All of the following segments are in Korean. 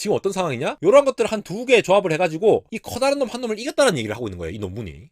지금 어떤 상황이냐? 이런 것들을 한 두개 조합을 해가지고 이 커다란 놈 한 놈을 이겼다는 얘기를 하고 있는 거예요. 이 논문이.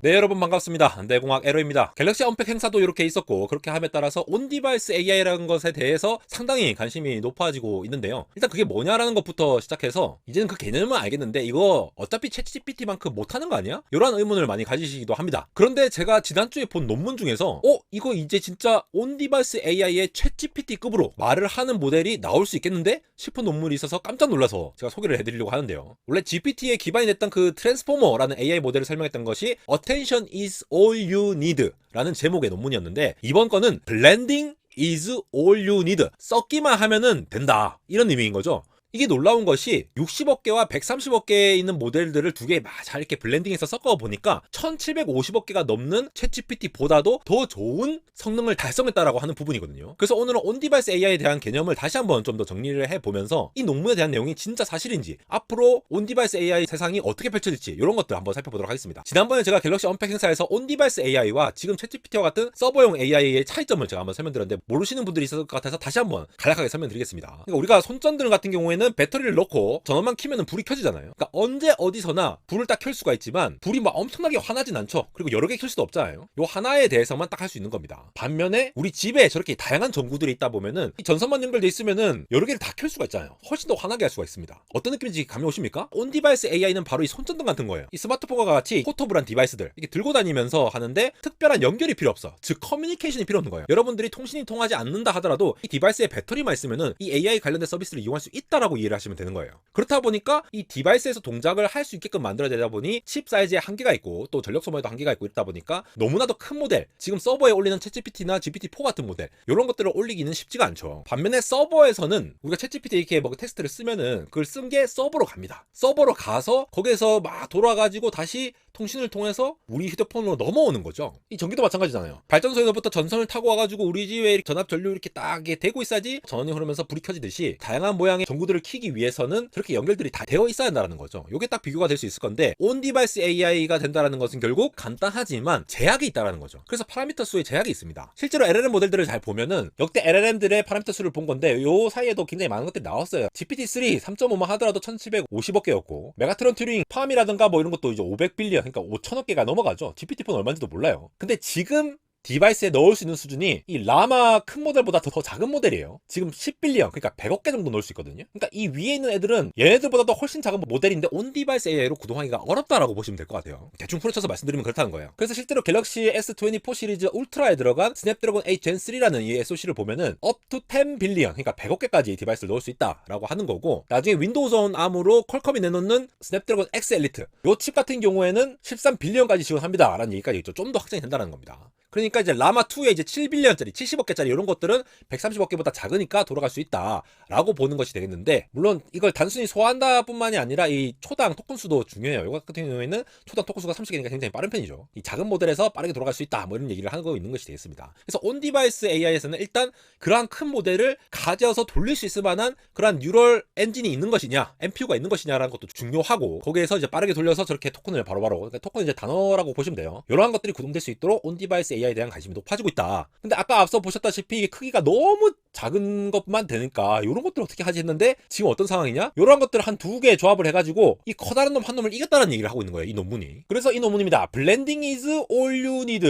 네 여러분 반갑습니다. 내공학 에러입니다. 갤럭시 언팩 행사도 이렇게 있었고 그렇게 함에 따라서 온 디바이스 AI라는 것에 대해서 상당히 관심이 높아지고 있는데요. 일단 그게 뭐냐라는 것부터 시작해서 이제는 그 개념은 알겠는데 이거 어차피 챗GPT만큼 못하는 거 아니야? 이런 의문을 많이 가지시기도 합니다. 그런데 제가 지난주에 본 논문 중에서 어? 이거 이제 진짜 온 디바이스 AI의 챗GPT급으로 말을 하는 모델이 나올 수 있겠는데? 싶은 논문이 있어서 깜짝 놀라서 제가 소개를 해드리려고 하는데요. 원래 GPT에 기반이 됐던 그 트랜스포머라는 AI 모델을 설명했던 것이 Attention is all you need 라는 제목의 논문이었는데 이번 거는 Blending is all you need 섞기만 하면은 된다 이런 의미인 거죠. 이게 놀라운 것이 60억 개와 130억 개에 있는 모델들을 두 개 잘 이렇게 블렌딩해서 섞어 보니까 1750억 개가 넘는 챗GPT보다도 더 좋은 성능을 달성했다라고 하는 부분이거든요. 그래서 오늘은 온디바이스 AI에 대한 개념을 다시 한번 좀 더 정리를 해 보면서 이 논문에 대한 내용이 진짜 사실인지 앞으로 온디바이스 AI 세상이 어떻게 펼쳐질지 이런 것들 한번 살펴보도록 하겠습니다. 지난번에 제가 갤럭시 언팩 행사에서 온디바이스 AI와 지금 챗GPT와 같은 서버용 AI의 차이점을 제가 한번 설명드렸는데 모르시는 분들이 있을 것 같아서 다시 한번 간략하게 설명드리겠습니다. 그러니까 우리가 손전등 같은 경우에는 배터리를 넣고 전원만 키면 불이 켜지잖아요. 그러니까 언제 어디서나 불을 딱 켤 수가 있지만 불이 막 엄청나게 화나진 않죠. 그리고 여러 개 켤 수도 없잖아요. 요 하나에 대해서만 딱 할 수 있는 겁니다. 반면에 우리 집에 저렇게 다양한 전구들이 있다 보면은 이 전선만 연결돼 있으면은 여러 개를 다 켤 수가 있잖아요. 훨씬 더 화나게 할 수가 있습니다. 어떤 느낌인지 감이 오십니까? 온 디바이스 AI는 바로 이 손전등 같은 거예요. 이 스마트폰과 같이 포터블한 디바이스들 이렇게 들고 다니면서 하는데 특별한 연결이 필요 없어. 즉 커뮤니케이션이 필요 없는 거예요. 여러분들이 통신이 통하지 않는다 하더라도 이 디바이스에 배터리만 있으면은 이 AI 관련된 서비스를 이용할 수 있다라고 이해를 하시면 되는 거예요. 그렇다 보니까 이 디바이스에서 동작을 할 수 있게끔 만들어야 되다 보니 칩 사이즈에 한계가 있고 또 전력 소모에도 한계가 있고 이러다 보니까 너무나도 큰 모델 지금 서버에 올리는 챗GPT나 GPT-4 같은 모델 이런 것들을 올리기는 쉽지가 않죠. 반면에 서버에서는 우리가 챗GPT 이렇게 뭐 텍스트를 쓰면은 그걸 쓴 게 서버로 갑니다. 서버로 가서 거기에서 막 돌아가지고 다시 통신을 통해서 우리 휴대폰으로 넘어오는 거죠. 이 전기도 마찬가지잖아요. 발전소에서부터 전선을 타고 와가지고 우리 집에 전압 전류 이렇게 딱 대고 있어야지 전원이 흐르면서 불이 켜지듯이 다양한 모양의 전구들을 키기 위해서는 저렇게 연결들이 다 되어 있어야 한다는 거죠. 이게 딱 비교가 될 수 있을 건데 온 디바이스 AI가 된다는 것은 결국 간단하지만 제약이 있다라는 거죠. 그래서 파라미터 수에 제약이 있습니다. 실제로 LLM 모델들을 잘 보면은 역대 LLM들의 파라미터 수를 본 건데 요 사이에도 굉장히 많은 것들이 나왔어요. GPT-3 3.5만 하더라도 1750억 개였고 메가트론 튜링 팜이라든가 뭐 이런 것도 이제 500빌리언 그러니까 5천억 개가 넘어가죠. GPT-4는 얼마인지도 몰라요. 근데 지금 디바이스에 넣을 수 있는 수준이 이 라마 큰 모델보다 더, 더 작은 모델이에요. 지금 10빌리언, 그러니까 100억 개 정도 넣을 수 있거든요. 그러니까 이 위에 있는 애들은 얘네들보다도 훨씬 작은 모델인데 온 디바이스 AI로 구동하기가 어렵다라고 보시면 될 것 같아요. 대충 풀어쳐서 말씀드리면 그렇다는 거예요. 그래서 실제로 갤럭시 S24 시리즈 울트라에 들어간 스냅드래곤 8 Gen 3라는 이 SoC를 보면은 up to 10 빌리언, 그러니까 100억 개까지 디바이스를 넣을 수 있다라고 하는 거고 나중에 윈도우즈 온 암으로 퀄컴이 내놓는 스냅드래곤 X 엘리트 요 칩 같은 경우에는 13 빌리언까지 지원합니다라는 얘기까지 있죠. 좀 더 확장이 된다는 겁니다. 그러니까 이제 라마 2에 이제 7빌리언짜리, 70억개짜리 이런 것들은 130억개보다 작으니까 돌아갈 수 있다라고 보는 것이 되겠는데 물론 이걸 단순히 소화한다뿐만이 아니라 이 초당 토큰 수도 중요해요. 이거 같은 경우에는 초당 토큰 수가 30개니까 굉장히 빠른 편이죠. 이 작은 모델에서 빠르게 돌아갈 수 있다. 뭐 이런 얘기를 하고 있는 것이 되겠습니다. 그래서 온 디바이스 AI에서는 일단 그러한 큰 모델을 가져서 돌릴 수 있을 만한 그러한 뉴럴 엔진이 있는 것이냐, NPU가 있는 것이냐라는 것도 중요하고 거기에서 이제 빠르게 돌려서 저렇게 토큰을 바로바로 그러니까 토큰은 이제 단어라고 보시면 돼요. 이러한 것들이 구동될 수 있도록 온 디바이스 AI에 대한 관심이 높아지고 있다. 근데 아까 앞서 보셨다시피 이게 크기가 너무 작은 것만 되니까 이런 것들 어떻게 하지 했는데 지금 어떤 상황이냐? 이러한 것들을 한두 개 조합을 해가지고 이 커다란 놈 한 놈을 이겼다는 얘기를 하고 있는 거예요. 이 논문이. 그래서 이 논문입니다. Blending is all you need.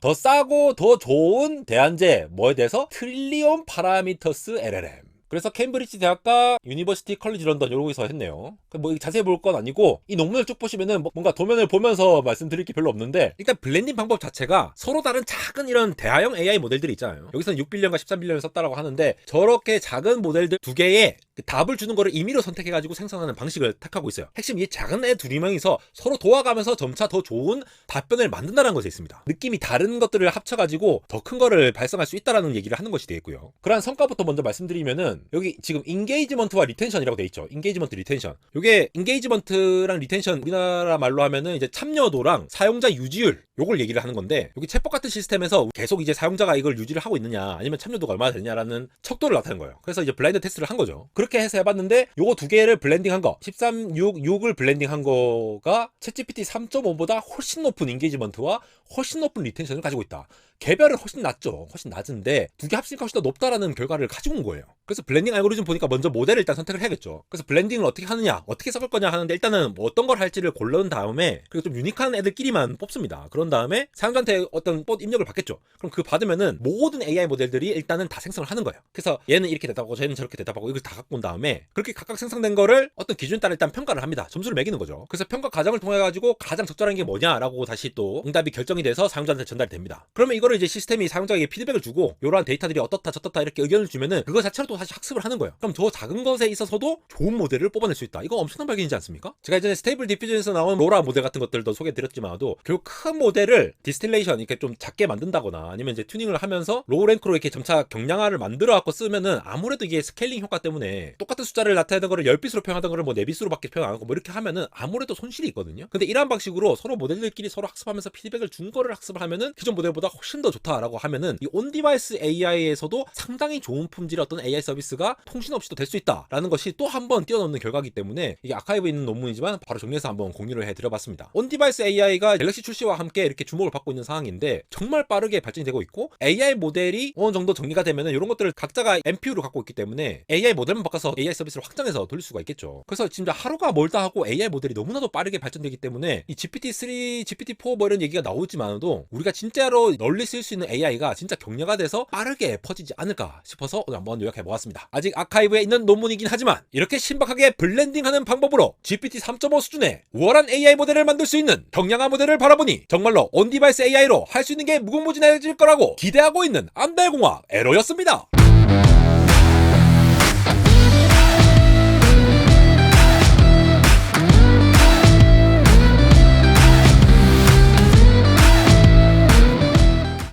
더 싸고 더 좋은 대안제 뭐에 대해서 트릴리온 파라미터스 LLM. 그래서 캠브리지 대학과 유니버시티 컬리지 런던 여기서 했네요. 뭐 자세히 볼 건 아니고 이 논문을 쭉 보시면은 뭐 뭔가 도면을 보면서 말씀드릴 게 별로 없는데 일단 블렌딩 방법 자체가 서로 다른 작은 이런 대화형 AI 모델들이 있잖아요. 여기서는 6빌리언과 13빌리언을 썼다라고 하는데 저렇게 작은 모델들 두 개의 그 답을 주는 거를 임의로 선택해가지고 생성하는 방식을 택하고 있어요. 핵심 이 작은 애 둘이 명이서 서로 도와가면서 점차 더 좋은 답변을 만든다는 것에 있습니다. 느낌이 다른 것들을 합쳐가지고 더 큰 거를 발생할 수 있다라는 얘기를 하는 것이 되겠고요. 그러한 성과부터 먼저 말씀드리면은 여기 지금 인게이지먼트와 리텐션이라고 돼 있죠. 인게이지먼트 리텐션. 요게 인게이지먼트랑 리텐션 우리나라 말로 하면은 이제 참여도랑 사용자 유지율 요걸 얘기를 하는 건데 여기 챗봇 같은 시스템에서 계속 이제 사용자가 이걸 유지를 하고 있느냐 아니면 참여도가 얼마나 되느냐라는 척도를 나타낸 거예요. 그래서 이제 블라인드 테스트를 한 거죠. 그렇게 해서 해봤는데 요거 두 개를 블렌딩한 거 13, 6, 6을 블렌딩한 거가 챗GPT 3.5보다 훨씬 높은 인게이지먼트와 훨씬 높은 리텐션을 가지고 있다. 개별은 훨씬 낮죠. 훨씬 낮은데 두 개 합치니까 훨씬 더 높다라는 결과를 가지고 온 거예요. 그래서 블렌딩 알고리즘 보니까 먼저 모델을 일단 선택을 해야겠죠. 그래서 블렌딩을 어떻게 하느냐, 어떻게 섞을 거냐 하는데 일단은 뭐 어떤 걸 할지를 고른 다음에 그리고 좀 유니크한 애들끼리만 뽑습니다. 그런 다음에 사용자한테 어떤 뽀 입력을 받겠죠. 그럼 그 받으면은 모든 AI 모델들이 일단은 다 생성을 하는 거예요. 그래서 얘는 이렇게 대답하고 쟤는 저렇게 대답하고 이걸 다 갖고 온 다음에 그렇게 각각 생성된 거를 어떤 기준에 따라 일단 평가를 합니다. 점수를 매기는 거죠. 그래서 평가 과정을 통해 가지고 가장 적절한 게 뭐냐라고 다시 또 응답이 결정이 돼서 사용자한테 전달이 됩니다. 그러면 이거를 이제 시스템이 사용자에게 피드백을 주고 이러한 데이터들이 어떻다 저떻다 이렇게 의견을 주면은 그거 자체로 또 다시 학습을 하는 거예요. 그럼 저 작은 것에 있어서도 좋은 모델을 뽑아낼 수 있다. 이거 엄청난 발견이지 않습니까? 제가 예전에 스테이블 디퓨전에서 나온 로라 모델 같은 것들도 소개드렸지만도 결국 큰 모델을 디스틸레이션 이렇게 좀 작게 만든다거나 아니면 이제 튜닝을 하면서 로우 랭크로 이렇게 점차 경량화를 만들어 갖고 쓰면은 아무래도 이게 스케일링 효과 때문에 똑같은 숫자를 나타내던 거를 10빛으로 표현하던 거를 뭐 4빛으로밖에 표현 안 하고 뭐 이렇게 하면은 아무래도 손실이 있거든요. 근데 이러한 방식으로 서로 모델들끼리 서로 학습하면서 피드백을 준 거를 학습을 하면은 기존 모델보다 훨씬 더 좋다라고 하면은 이 온 디바이스 AI에서도 상당히 좋은 품질의 어떤 AI 서비스 가 통신 없이도 될 수 있다라는 것이 또 한 번 뛰어넘는 결과이기 때문에 이게 아카이브에 있는 논문이지만 바로 정리해서 한번 공유를 해드려봤습니다. 온디바이스 AI가 갤럭시 출시와 함께 이렇게 주목을 받고 있는 상황인데 정말 빠르게 발전이 되고 있고 AI 모델이 어느 정도 정리가 되면은 이런 것들을 각자가 NPU를 갖고 있기 때문에 AI 모델만 바꿔서 AI 서비스를 확장해서 돌릴 수가 있겠죠. 그래서 진짜 하루가 멀다 하고 AI 모델이 너무나도 빠르게 발전되기 때문에 이 GPT-3, GPT-4 뭐 이런 얘기가 나오지만도 우리가 진짜로 널리 쓸 수 있는 AI가 진짜 격려가 돼서 빠르게 퍼지지 않을까 싶어서 오늘 한번 요약해 보았습니다. 아직 아카이브에 있는 논문이긴 하지만 이렇게 신박하게 블렌딩하는 방법으로 GPT 3.5 수준의 우월한 AI 모델을 만들 수 있는 경량화 모델을 바라보니 정말로 온디바이스 AI로 할 수 있는 게 무궁무진해질 거라고 기대하고 있는 안달공학 에로였습니다.